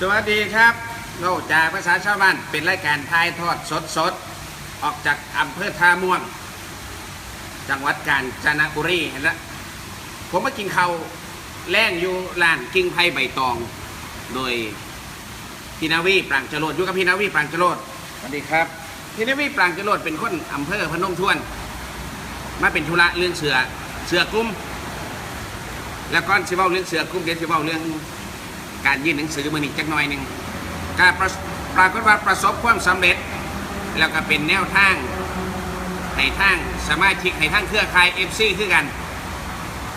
สวัสดีครับเราจากภาษาชาวบ้านเป็นรายการถ่ายทอดสดสดๆออกจากอำเภอท่าม่วง จังหวัดกาญจนบุรีเห็นแล้วผมมากินข้าวแล่งอยู่ร้านกิ้งไผ่ใบตอง โดยพี่นาวีปรางจรดอยู่กับพี่นาวีปรางจรดสวัสดีครับพี่นาวีปรางจรดเป็นคนอำเภอพนมทวน มาเป็นธุระเรื่องเสือเสือกลุ้ม แล้วก่อนสิเว้าเรื่องเสือกลุ้มเดี๋ยวสิเว้าเรื่อง การยื่นหนังสือมือนี้จักหน่อยหนึ่งการปรากฏว่าประสบความสำเร็จ แล้วก็เป็นแนวทางให้ทางสมาชิกให้ทางเครือข่ายเอฟซีคือกัน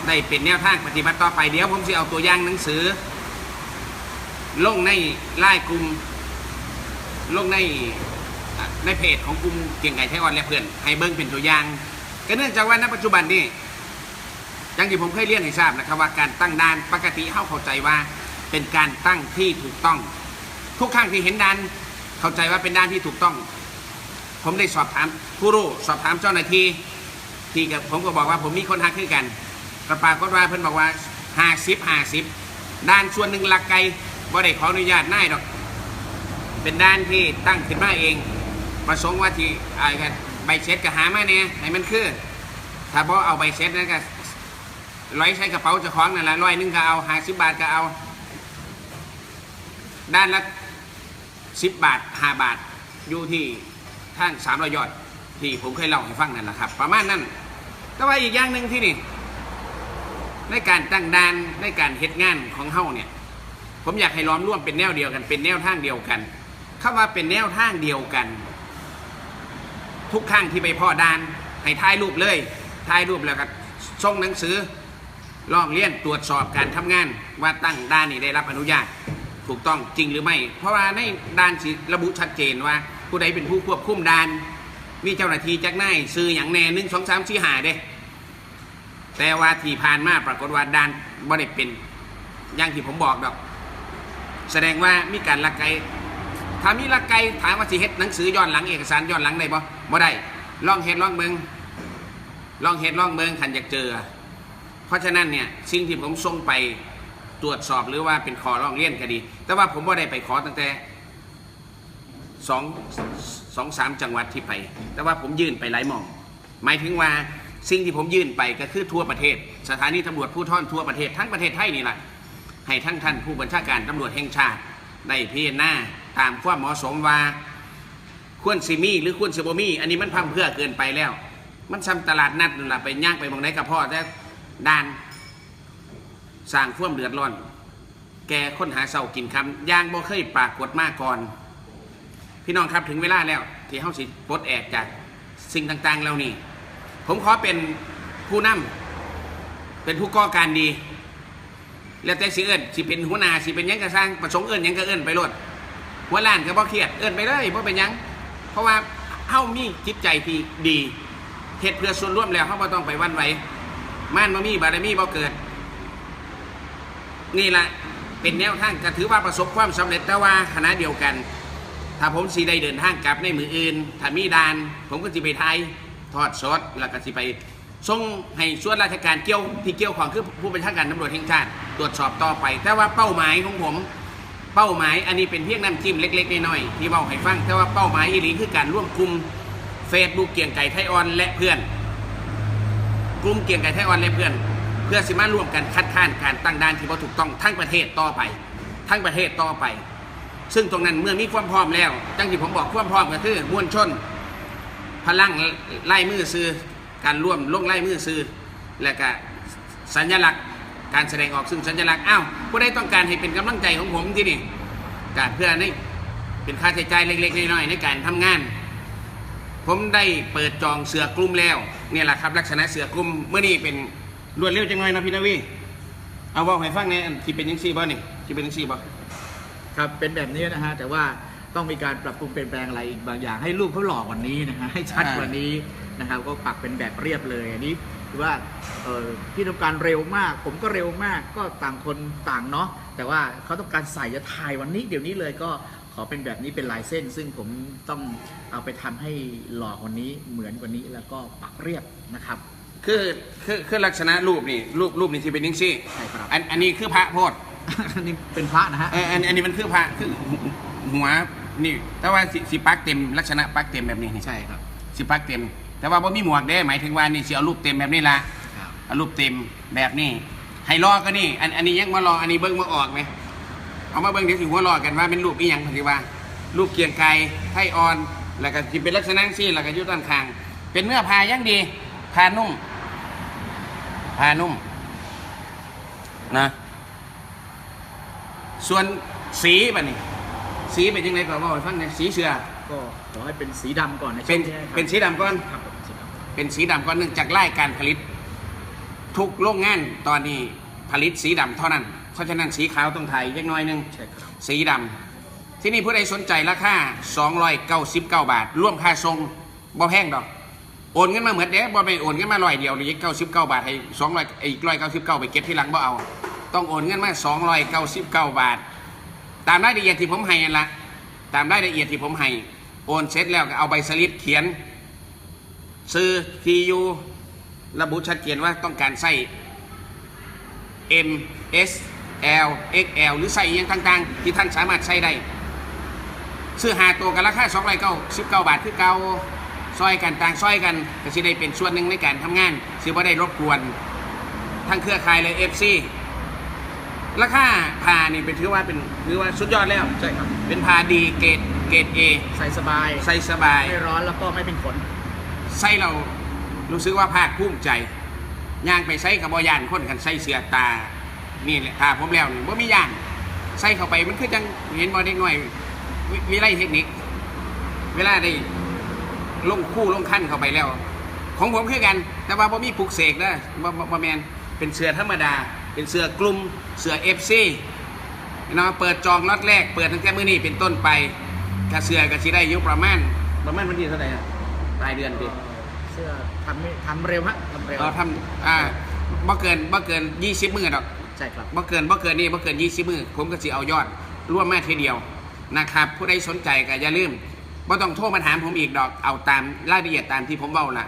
ได้เป็นแนวทางปฏิบัติต่อไปเดี๋ยวผมจะเอาตัวอย่างหนังสือ ลงในไล่กลุ่มลงในในเพจของกลุ่มเกียงไก่ไทยออนและเพื่อนให้เบิ้งเป็นตัวอย่าง ก็เนื่องจากว่าณปัจจุบันนี้อย่างที่ผมเคยเรียนให้ทราบนะครับว่าการตั้งด่านปกติเข้าเข้าใจว่า เป็นการตั้งที่ถูกต้อง ทุกครั้งที่เห็นด่านเข้าใจว่าเป็นด่านที่ถูกต้อง ผมได้สอบถามผู้รู้สอบถามเจ้าหน้าที่ที่กับผมก็บอกว่าผมมีคนทักขึ้นกันก็ปากฏว่าเพิ่นบอกว่าห้าสิบห้าสิบด่านส่วนหนึ่งหลักไกลบ่ได้ขออนุญาตน่ายดอก เป็นด่านที่ตั้งขึ้นมาเองประสงค์ว่าที่อะไรกันใบเช็ดก็หามาเนี่ยให้มันคือ ถ้าบ่เอาใบเช็ดนั่นก็ร้อยใช้กระเป๋าจะคล้องนั่นแหละร้อยหนึงก็เอาห้าสิบบาทก็เอา ด้านละสิบบาทห้าบาท อยู่ที่ท่านสามรอยยอด ที่ผมเคยเล่าให้ฟังนั่นแหละครับ ประมาณนั้นแต่ว่าอีกอย่างหนึ่งที่นี่ ในการตั้งด่านในการเฮ็ดงานของเฮาเนี่ย ผมอยากให้ล้อมร่วมเป็นแนวเดียวกัน เป็นแนวทางเดียวกันคำว่าเป็นแนวทางเดียวกัน ทุกครั้งที่ไปพ่อดานให้ถ่ายรูปเลยถ่ายรูปแล้วก็ส่งหนังสือลองเรียนตรวจสอบการทำงานว่าตั้งด่านนี้ได้รับอนุญาต ถูกต้องจริงหรือไม่ เพราะว่าในด่านสิระบุชัดเจนว่า ผู้ใดเป็นผู้ควบคุมด่าน มีเจ้าหน้าที่จักนายซื้ออย่างแน่หนึ่งสองสามสี่หาเด้ แต่ว่าที่ผ่านมาปรากฏว่าด่านบ่ได้เป็นอย่างที่ผมบอกดอก แสดงว่ามีการลักไกถ้ามีลักไกถามว่าสิเฮ็ดหนังสือย้อนหลังเอกสารย้อนหลังได้บ่บ่ได้ลองเฮ็ดลองเบิงลองเฮ็ดลองเบิงขันอยากเจอ เพราะฉะนั้นเนี่ยสิ่งที่ผมส่งไป ตรวจสอบหรือว่าเป็นขอร้องเรียนก็ดี แต่ว่าผมบ่ได้ไปขอตั้งแต่สองสองสามจังหวัดที่ไป แต่ว่าผมยื่นไปหลายหมอง หมายถึงว่าสิ่งที่ผมยื่นไปก็คือทั่วประเทศ สถานีตำรวจผู้ท่อนทั่วประเทศทั้งประเทศไทยนี่แหละให้ทั้งท่านผู้บัญชาการตำรวจแห่งชาติได้พิจารณาตามความเหมาะสมว่าควรสิมีหรือควรสิบ่มี อันนี้มันพังเพื่อเกินไปแล้ว มันซ้ำตลาดนัดนั่นล่ะไปย่างไปมองได้กับพ่อแต่ด้าน สร้างท่วามเดือดร้อน แกค้นหาเสากินคำย่างบ่เคยปรากฏมาก่อน พี่น้องครับถึงเวลาแล้ว ที่เฮาสิปลดแอกจากสิ่งต่างๆเหล่านี้ ผมขอเป็นผู้นำเป็นผู้ก่อการดี แล้วแต่สิเอิ้นสิเป็นหัวหน้าสิเป็นยังกระสร้างประสงค์เอิ้นยังก็เอิ้นไปโลดหัวล้านก็บ่เครียดเอิ้นไปเลยบ่เป็นยัง เพราะว่าเฮามีจิตใจที่ดีเฮ็ดเพื่อส่วนรวมแล้วเฮาบ่ต้องไปวันไหวม่านบ่มีบารมีบ่เกิด นี่แหละเป็นแนวทางก็ถือว่าประสบความสำเร็จแต่ว่าขณะเดียวกัน ถ้าผมสิได้เดินทางกลับในมืออื่นถ้ามีดาน ผมก็สิไปไทยทอดสแล้วก็สิไปส่งให้ส่วนราชการเกี่ยวที่เกี่ยวของคือผู้บัญชาการตำรวจแห่งชาติตรวจสอบต่อไป แต่ว่าเป้าหมายของผม เป้าหมายอันนี้เป็นเพียงน้ำจิ้มเล็ก ๆ น้อยๆที่เบาให้ฟัง แต่ว่าเป้าหมายอีหลีคือการร่วมกลุ่มเฟซบุ๊กเกียงไก่ไทยออนและเพื่อน กลุ่มเกียงไก่ไทยออนและเพื่อน เพื่อสิมาร่วมกันคัดค้านการตั้งด่านที่บ่ถูกต้องทั้งประเทศต่อไป ทั้งประเทศต่อไป ซึ่งตรงนั้นเมื่อมีความพร้อมแล้วจังที่ผมบอกความพร้อมก็คือมวลชน พลังไล่มือซื้อการร่วมลงไล่มือซื้อและก็สัญลักษณ์การแสดงออกซึ่งสัญลักษณ์อ้าวผู้ใดต้องการให้เป็นกำลังใจของผมที่นี่ก็เพื่อให้เป็นค่าใช้จ่ายเล็กๆน้อยๆในการทำงาน ผมได้เปิดจองเสือกลุ่มแล้วเนี่ยแหละครับ ลักษณะเสือกลุ่มเมื่อนี้เป็น รวดเร็วจังเลยนะพี่นวีเอาว่าให้ฟังในอันที่เป็นยังซี่บ่นี่ที่เป็นยังซี่บ่ครับเป็นแบบนี้นะฮะแต่ว่าต้องมีการปรับปรุงเปลี่ยนแปลงอะไรอีกบางอย่างให้รูปเขาหล่อกว่านี้นะฮะให้ชัดกว่านี้นะครับก็ปักเป็นแบบเรียบเลยอันนี้คือว่าพี่ต้องการเร็วมาก ผมก็เร็วมากก็ต่างคนต่างเนาะแต่ว่าเขาต้องการใส่จะถ่ายวันนี้เดี๋ยวนี้เลยก็ขอเป็นแบบนี้เป็นลายเส้น ซึ่งผมต้องเอาไปทำให้หล่อกว่านี้เหมือนกว่านี้แล้วก็ปักเรียบนะครับ คือคือคือลักษณะรูปนี่รูปรูปนี่ที่เป็นยังซี่ใช่ครับ อันอันนี้คือพระโพดอันนี้เป็นพระนะฮะ เอออันอันนี้มันคือพระคือหัวนี่ แต่ว่าสิสิปักเต็มลักษณะปักเต็มแบบนี้นี่ใช่ครับ สิปักเต็ม แต่ว่าบ่มีหมวกเด้หมายถึงว่านี่สิเอารูปเต็มแบบนี้ละครับเอารูปเต็มแบบนี้ให้รอก็นี่ อันอันนี้ยังมารออันนี้เบิ้งมาออกไหมเอามาเบิ้งเดี๋ยวสิหัวรอกันว่าเป็นรูปอีหยังพอดีว่า รูปเกียงไก่ไทยอ่อน แล้วก็สิเป็นลักษณะซี่แล้วก็อยุด้านข้าง เป็นเนื้อผ้ายังดีผ้านุ่ม ผ้านุ่มนะ ส่วนสีแบบนี้ สีเป็นยังไงก่อนว่าให้ฟังหน่อยสีเสือก็ขอให้เป็นสีดำก่อนในช่เป็วนงนี้ครับเป็นสีดำก่อน ครับผมสีดำเป็นสีดำก่อนเนื่องจากไล่การผลิต ทุกโรงงานตอนนี้ผลิตสีดำเท่านั้น เพราะฉะนั้นสีขาวต้องไทยเล็กน้อยหนึง ใช่ครับ สีดำที่นี่ผู้ใดสนใจราคา 299 บาท ร่วมค่าทรงบ่แพงดอก โอนเงินมาเหมือนเด้บ่ไปโอนเงินมาร้อยเดียวหรือ99บเก้าบาทให้200อีก199ไปเก็บที่หลังบ่เอา ต้องโอนเงินมา299บเก้าบาท ตามรายละเอียดที่ผมให้นั่นละตามรายละเอียดที่ผมให้โอนเสร็จแล้วก็เอาใบสลิปเขียน ซื้อทียูระบุชัดเจนว่าต้องการใส่ M S L X L หรือใส่ยังต่างๆ ที่ท่านสามารถใช้ได้ ซื้อหาตัวกันราคา2 9 19บาทคือเก่า ซอยกันต่างซอยกันก็สิได้เป็นส่วนหนึ่งในการทำงานสิบ่ได้รบกวนทั้งเครือข่ายเลย FC ราคาพานี่เป็นถือว่าเป็นถือว่าสุดยอดแล้วใช่ครับ เป็นพาดีเกรดเกรด A ใส่สบาย ใส่สบาย ไม่ร้อนแล้วก็ไม่เป็นขนใส่เรารู้สึกว่าภาคภูมิใจย่างไปใส่กับบอยานคนกันใส่เสือตา นี่แหละตาผมแล้วนี่ว่ามีย่านใส่เข้าไปมันคือจังเห็นบอเด็กหน่อยวิวิไลเทคนิค เวลาได้ ลงคู่ลงขั้นเข้าไปแล้ว ของผมคือกัน แต่ว่าผมมีปลุกเสกนะบ่บ่บ่แมนเป็นเสือธรรมดา เป็นเสือกลุ่มเสือเอฟซีเนาะเปิดจองล็อตแรกเปิดตั้งแต่มื้อนี้เป็นต้นไปกระเสือกับสิได้อยุประมาณประมาณวันที่เท่าไหร่อะปลายเดือนดิเสื้อทำไม่ทำเร็วฮะทำเร็วเราทำอ่าบ่เกินบ่เกินยี่สิบมือดอกใช่ครับบ่เกินบ่เกินนี่บ่เกินยี่สิบมือผมก็สิเอายอดร่วมมาทีเดียวนะครับผู้ใดสนใจก็อย่าลืม บ่ต้องโทรมาถามผมอีกดอกเอาตามรายละเอียดตามที่ผมเบ้าละ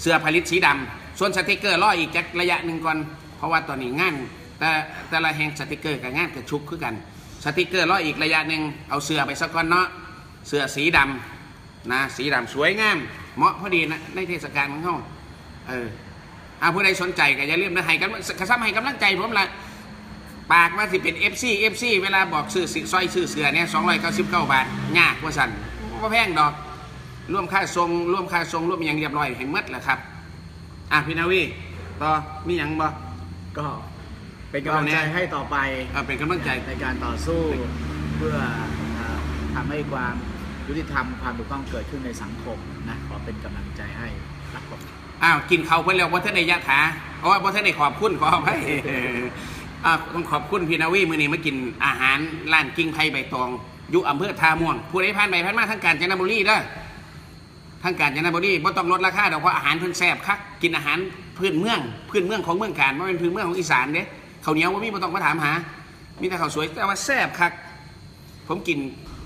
เสื้อผลิตสีดำส่วนสติกเกอร์รออีกจักระยะหนึ่งก่อน เพราะว่าตอนนี้งาน แต่แต่ละแห่งสติกเกอร์กับงานกระชุกคือกัน สติกเกอร์รออีกระยะหนึ่งเอาเสื้อไปสักก่อนเนาะเสื้อสีดำนะสีดำสวยงามเหมาะพอดีนะในเทศกาลของเขาเอออาผู้ใดสนใจก็อย่าลืมนะให้กันกระซ้ำให้กำลังใจผมละ ปากว่าสิเป็น FC FC เวลาบอกซื้อสิซอยซื้อเสือเนี่ย299 บาทยากว่าสั่นว่าแพงดอกร่วมค่าทรงร่วมค่าทรงร่วมอหยังเรียบร้อยให้หมดแหละครับ อะพี่นาวีต่อมีหยังบ่ก็เป็นกำลังใจเอาแน่ให้ต่อไปเอาเป็นกำลังใจในการต่อสู้เพื่อเอ่อทำให้ความยุติธรรมความถูกต้องเกิดขึ้นในสังคมนะขอเป็นกำลังใจให้ครับผมอ้าวกินเขาวเพิ่นแล้วบ่ทันได้ยะถาเพราะว่าบ่ทันได้ขอบคุณขออภัย อ่าต้องขอบคุณพี่นาวีมื้อนี้มากินอาหารร้านกิ้งไผ่ใบตอง อยู่อำเภอท่าม่วง ผู้ใดผ่านไปผ่านมาทางกาญจนบุรีเด้อทางกาญจนบุรีบ่ต้องลดราคาดอกเพราะอาหารเพิ่นแซ่บคักกินอาหารพื้นเมือง พื้นเมืองของเมืองกาญบ่เป็นพื้นเมืองของอีสานเด้ข้าวเหนียวบ่มีบ่ต้องมาถามหา มีแต่ข้าวสวยแต่ว่าแซ่บคักผมกิน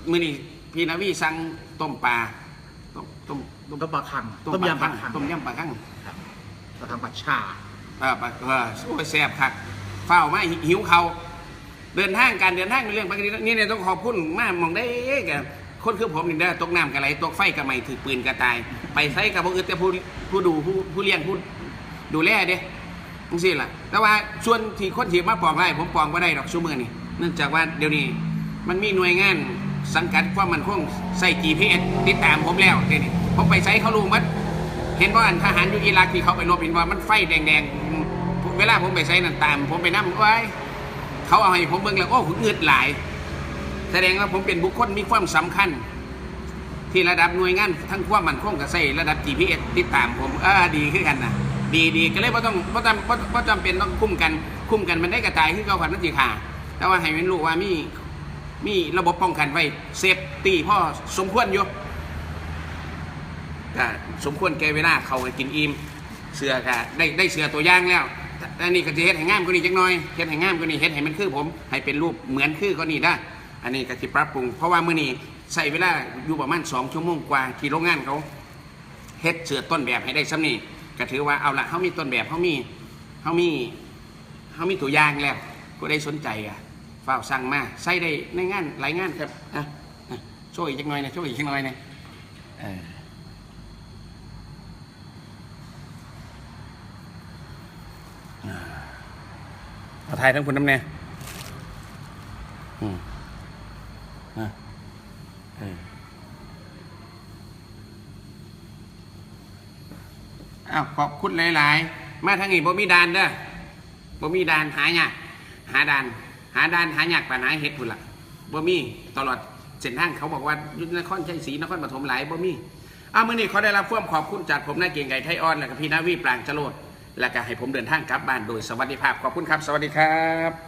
มื้อนี้พี่นาวีสั่งต้มปลาต้มต้มต้มปลาคังต้มยำปลาคังต้มยำปลาคังครับเราทำผัดชาเออปะเออโอ้ยแซ่บคัก เฝ้ามาหิวเขาเดินทางการเดินทางเป็นเรื่องปกตินี่เนี่ยต้องขอบคุณมากมองได้แกคนคือผมนี่เด้ตกน้ำกันไหลตกไฟกับไม่ถือปืนกระตาย ไปใช้กับพวกอื่นแต่ผู้ผู้ดูผู้ผู้เลี้ยงผู้ดูแลเด้จังซี่ล่ะ แต่ว่าส่วนที่คนที่มาปองไร่ผมปองก็ได้ดอกชั่วมือนี่เนื่องจากว่าเดี๋ยวนี้มันมีหน่วยงานสังกัดความมันคงใส่ GPS ติดตามผมแล้วเดี๋ยวนี้ผมไปใช้เขารู้มัดเห็นว่าอันทหารอยู่อิรักที่เขาไปรบเห็นว่ามันไฟแดงๆ เวลาผมไปใช้นั่นตาม ผมไปนั่งไว้ เขาเอาให้ผมเบิ่งแล้วโอ้ผมเงืดหลาย แสดงว่าผมเป็นบุคคลมีความสำคัญ ที่ระดับหน่วยงานทั้งความมันคงกับใส่ระดับ GPS ติดตามผมเออดีขึ้นกันนะดีดีก็เลยว่าต้องว่าจำว่าจำเป็นต้องคุ้มกัน คุ้มกันมันได้กระจายขึ้นเขาขันนั่นสิค่ะแต่ว่าให้มันรู้ว่ามีมีระบบป้องกันไว้เซฟตีพ่อสมควรอยู่สมควรแก่เวลาเขาไปกินอิ่มเสือก็ได้ได้เสือตัวย่างแล้ว แต่นนี้ก็จะเฮ็ดให้งามกว่านี้จักหน่อยเฮ็ดให้งามกว่านี้เฮ็ดให้มันคือผมให้เป็นรูปเหมือนคือก็นี่ได้ อันนี้ก็สิปรับปรุง เพราะว่ามื้อนี้ใช้เวลาอยู่ประมาณ2ชั่วโมงกว่าที่โรงงานเขาเฮ็ดเสือต้นแบบให้ได้ซ้ำนี่ก็ถือว่าเอาละเฮามีต้นแบบเฮามีเฮามีเฮามีตัวอย่างแล้วผู้ใดสนใจอะเฝ้าวสั่งมาใส่ได้ในงานหลายงานครับอะช่วยอีกจักหน่อยนะช่วยอีกจักหน่อยนะเออ เอาถ่ายทั้งคุณน้ำแน่อืมอะเอออ้าวขอบคุณหลาย ๆ มาทางนี้บ่มีดานเด้อบ่มีดานหายากหาดาน หาดานหายากปานหาเห็ดพุ่นล่ะบ่มีตลอดเส้นทางเขาบอกว่ายุทธนครชัยศรีนครปฐมหลายบ่มีอ้าวมื้อนี้ขอได้รับความขอบคุณจากผมนายเก่งไก่ไทยออนแล้วก็พี่นาวีปรางจโรด และก็ให้ผมเดินทางกลับบ้านโดยสวัสดิภาพขอบคุณครับ สวัสดีครับ